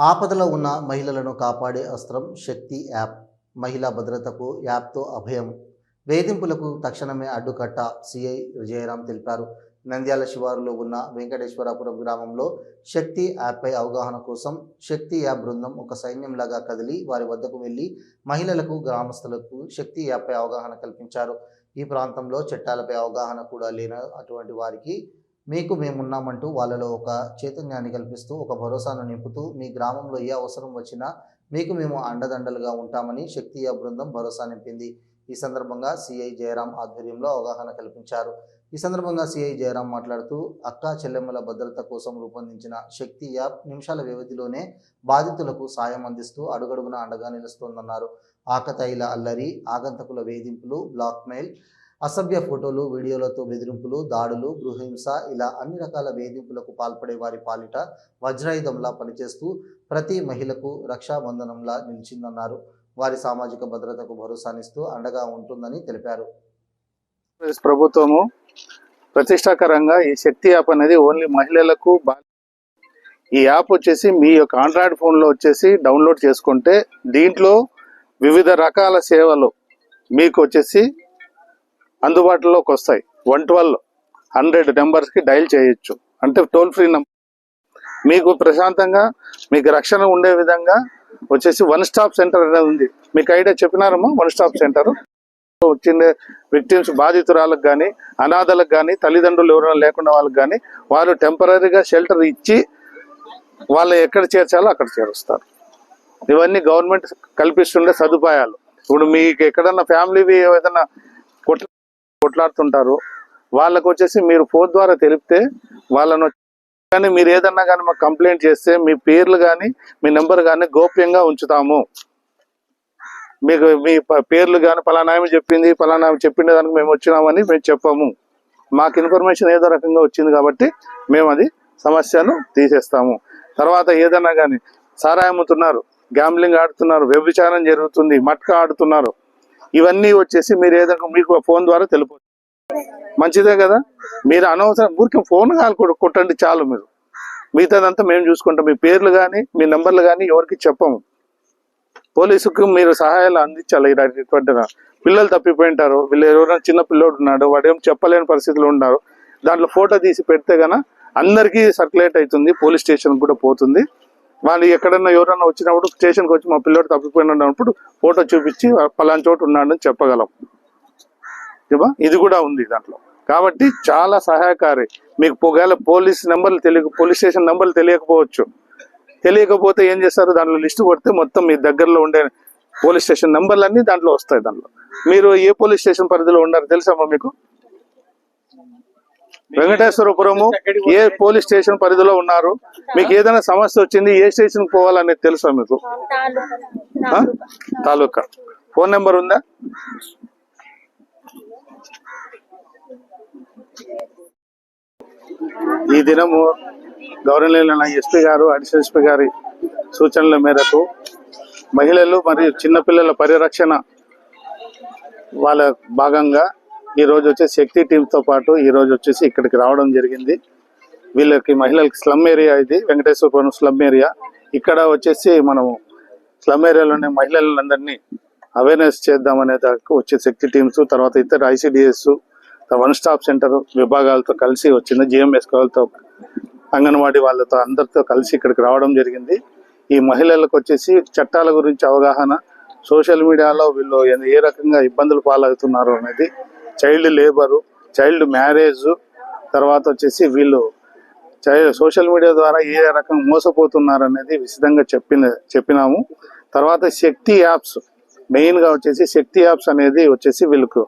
ఆపదలో ఉన్న మహిళలను కాపాడే అస్త్రం శక్తి యాప్. మహిళా భద్రతకు యాప్తో అభయం. వేధింపులకు తక్షణమే అడ్డుకట్ట సిఐ విజయరాం తెలిపారు. నంద్యాల శివారులో ఉన్న వెంకటేశ్వరాపురం గ్రామంలో శక్తి యాప్పై అవగాహన కోసం శక్తి యాప్ బృందం ఒక సైన్యంలాగా కదిలి వారి వద్దకు వెళ్ళి మహిళలకు గ్రామస్తులకు శక్తి యాప్పై అవగాహన కల్పించారు. ఈ ప్రాంతంలో చట్టాలపై అవగాహన కూడా లేని అటువంటి వారికి మీకు మేమున్నామంటూ వాళ్ళలో ఒక చైతన్యాన్ని కల్పిస్తూ ఒక భరోసాను నింపుతూ మీ గ్రామంలో ఏ అవసరం వచ్చినా మీకు మేము అండదండలుగా ఉంటామని శక్తి బృందం భరోసా నింపింది. ఈ సందర్భంగా సిఐ జయరాం ఆధ్వర్యంలో అవగాహన కల్పించారు. ఈ సందర్భంగా సిఐ జయరాం మాట్లాడుతూ అక్క చెల్లెమ్మల భద్రత కోసం రూపొందించిన శక్తి యాప్ నిమిషాల వ్యవధిలోనే బాధితులకు సాయం అందిస్తూ అడుగడుగున అండగా నిలుస్తోందన్నారు. ఆకతాయిల అల్లరి ఆగంతకుల వేధింపులు బ్లాక్మెయిల్ అసభ్య ఫోటోలు వీడియోలతో బెదిరింపులు దాడులు గృహహింస ఇలా అన్ని రకాల వేధింపులకు పాల్పడే వారి పాలిట వజ్రాయుధంలా పనిచేస్తూ ప్రతి మహిళకు రక్షాబంధనంలా నిలిచిందన్నారు. వారి సామాజిక భద్రతకు భరోసానిస్తూ అండగా ఉంటుందని తెలిపారు. ప్రభుత్వము ప్రతిష్టాకరంగా ఈ శక్తి యాప్ అనేది ఓన్లీ మహిళలకు బా- ఈ యాప్ వచ్చేసి మీ యొక్క ఆండ్రాయిడ్ ఫోన్లో వచ్చేసి డౌన్లోడ్ చేసుకుంటే దీంట్లో వివిధ రకాల సేవలు మీకు వచ్చేసి అందుబాటులోకి వస్తాయి. వన్ ట్వెల్వ్ హండ్రెడ్ నెంబర్స్కి డైల్ చేయొచ్చు. అంటే టోల్ ఫ్రీ నెంబర్. మీకు ప్రశాంతంగా మీకు రక్షణ ఉండే విధంగా వచ్చేసి వన్ స్టాప్ సెంటర్ అనేది ఉంది. మీకు ఐడియా చెప్పినారమ్మా? One stop centre. వచ్చిన విక్టిమ్స్ బాధితురాలకు కానీ అనాథలకు కానీ తల్లిదండ్రులు ఎవరైనా లేకుండా వాళ్ళకి కానీ వాళ్ళు టెంపరీగా షెల్టర్ ఇచ్చి వాళ్ళు ఎక్కడ చేర్చాలో అక్కడ చేరుస్తారు. ఇవన్నీ గవర్నమెంట్ కల్పిస్తుండే సదుపాయాలు. ఇప్పుడు మీకు ఎక్కడన్నా ఫ్యామిలీ ఏదైనా కొట్లాడుతుంటారు. వాళ్ళకు వచ్చేసి మీరు ఫోన్ ద్వారా తెలిపితే వాళ్ళను కానీ మీరు ఏదన్నా కానీ మాకు కంప్లైంట్ చేస్తే మీ పేర్లు కానీ మీ నెంబర్ కానీ గోప్యంగా ఉంచుతాము. మీకు మీ పేర్లు కానీ పలానా ఆమె చెప్పింది పలానా ఆమె చెప్పిండే దానికి మేము వచ్చినామని మేము చెప్పాము. మాకు ఇన్ఫర్మేషన్ ఏదో రకంగా వచ్చింది కాబట్టి మేము అది సమస్యను తీసేస్తాము. తర్వాత ఏదన్నా కానీ సారాయమ్ముతున్నారు గ్యాంబ్లింగ్ ఆడుతున్నారు వ్యభిచారం జరుగుతుంది మట్కా ఆడుతున్నారు. ఇవన్నీ వచ్చేసి మీరు ఏదైనా మీకు ఫోన్ ద్వారా తెలుపు మంచిదే కదా? మీరు అనవసరం ఊరికే ఫోన్ కాల్ కొట్టండి చాలు మీరు. మిగతాదంతా మేము చూసుకుంటాం. మీ పేర్లు కానీ మీ నెంబర్లు కానీ ఎవరికి చెప్పము. పోలీసుకు మీరు సహాయాలు అందించాలి ఇటువంటి పిల్లలు తప్పిపోయింటారు. వీళ్ళు ఎవరైనా చిన్న పిల్లోడు ఉన్నాడు వాడు ఏం చెప్పలేని పరిస్థితులు ఉన్నారు. దాంట్లో ఫోటో తీసి పెడితే గన అందరికీ సర్క్యులేట్ అవుతుంది పోలీస్ స్టేషన్ కూడా పోతుంది. వాళ్ళు ఎక్కడన్నా ఎవరైనా వచ్చినప్పుడు స్టేషన్కి వచ్చి మా పిల్లోడు తప్పిపోయినప్పుడు ఫోటో చూపించి పలానా చోటు ఉన్నాడని చెప్పగలం. ఇది కూడా ఉంది దాంట్లో. కాబట్టి చాలా సహాయకారి. మీకు ఒకవేళ పోలీస్ నెంబర్లు తెలియక పోలీస్ స్టేషన్ నెంబర్లు తెలియకపోవచ్చు. తెలియకపోతే ఏం చేస్తారు? దాంట్లో లిస్ట్ కొడితే మొత్తం మీ దగ్గరలో ఉండే పోలీస్ స్టేషన్ నెంబర్లు అన్నీ దాంట్లో వస్తాయి దాంట్లో. మీరు ఏ పోలీస్ స్టేషన్ పరిధిలో ఉన్నారు తెలుసమ్మా మీకు? వెంకటేశ్వరపురము ఏ పోలీస్ స్టేషన్ పరిధిలో ఉన్నారు? మీకు ఏదైనా సమస్య వచ్చింది ఏ స్టేషన్ పోవాలనేది తెలుసా మీకు? తాలూకా. ఫోన్ నెంబర్ ఉందా? ఈ దినము గౌరవనీయులైన ఎస్పీ గారు అడిషనల్ ఎస్పీ గారి సూచనల మేరకు మహిళలు మరియు చిన్నపిల్లల పరిరక్షణ వాళ్ళ భాగంగా ఈ రోజు వచ్చేసి శక్తి టీంతో పాటు ఈ రోజు వచ్చేసి ఇక్కడికి రావడం జరిగింది. వీళ్ళకి మహిళలకి స్లమ్ ఏరియా ఇది వెంకటేశ్వరపురం స్లమ్ ఏరియా ఇక్కడ వచ్చేసి మనము స్లమ్ ఏరియాలోని మహిళలందరినీ అవేర్నెస్ చేద్దామనే దాకా వచ్చే శక్తి టీమ్స్ తర్వాత ఇతర ఐసిడిఎస్ వన్ స్టాప్ సెంటర్ విభాగాలతో కలిసి వచ్చింది జిఎంఎస్ వాళ్ళతో అంగన్వాడీ వాళ్ళతో అందరితో కలిసి ఇక్కడికి రావడం జరిగింది. ఈ మహిళలకు వచ్చేసి చట్టాల గురించి అవగాహన సోషల్ మీడియాలో వీళ్ళు ఏ- ఏ రకంగా ఇబ్బందులు పాలవుతున్నారు అనేది చైల్డ్ లేబరు చైల్డ్ మ్యారేజ్ తర్వాత వచ్చేసి వీళ్ళు చైల్డ్ సోషల్ మీడియా ద్వారా ఏ రకంగా మోసపోతున్నారు అనేది విశదంగా చెప్పిన చెప్పినాము. తర్వాత శక్తి యాప్స్ మెయిన్గా వచ్చేసి శక్తి యాప్స్ అనేది వచ్చేసి వీళ్ళకు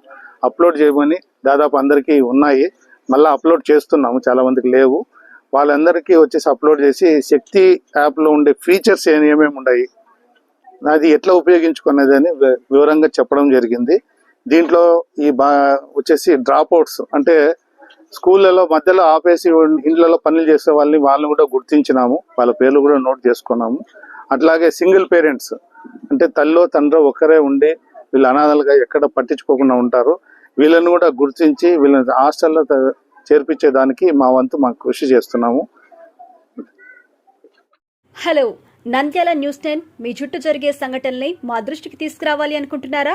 అప్లోడ్ చేయమని దాదాపు అందరికీ ఉన్నాయి. మళ్ళీ అప్లోడ్ చేస్తున్నాము చాలా మందికి లేవు. వాళ్ళందరికీ వచ్చేసి అప్లోడ్ చేసి శక్తి యాప్లో ఉండే ఫీచర్స్ ఏమేమి ఉన్నాయి అది ఎట్లా ఉపయోగించుకునేది అని వివరంగా చెప్పడం జరిగింది. దీంట్లో ఈ బా వచ్చేసి డ్రాప్ అవుట్స్ అంటే స్కూళ్ళలో మధ్యలో ఆపేసి ఇండ్లలో పనులు చేసే వాళ్ళని వాళ్ళని కూడా గుర్తించినాము. వాళ్ళ పేర్లు కూడా నోట్ చేసుకున్నాము. అట్లాగే సింగిల్ పేరెంట్స్ అంటే తల్లో తండ్రి ఒక్కరే ఉండి వీళ్ళు అనాథలుగా ఎక్కడ పట్టించుకోకుండా ఉంటారు. వీళ్ళని కూడా గుర్తించి వీళ్ళని హాస్టల్లో చేర్పించేదానికి మా వంతు మాకు కృషి చేస్తున్నాము. హలో నంద్యాల న్యూస్ టెన్ మీ చుట్టూ జరిగే సంఘటనల్ని మా దృష్టికి తీసుకురావాలి అనుకుంటున్నారా?